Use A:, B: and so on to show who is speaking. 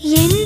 A: என்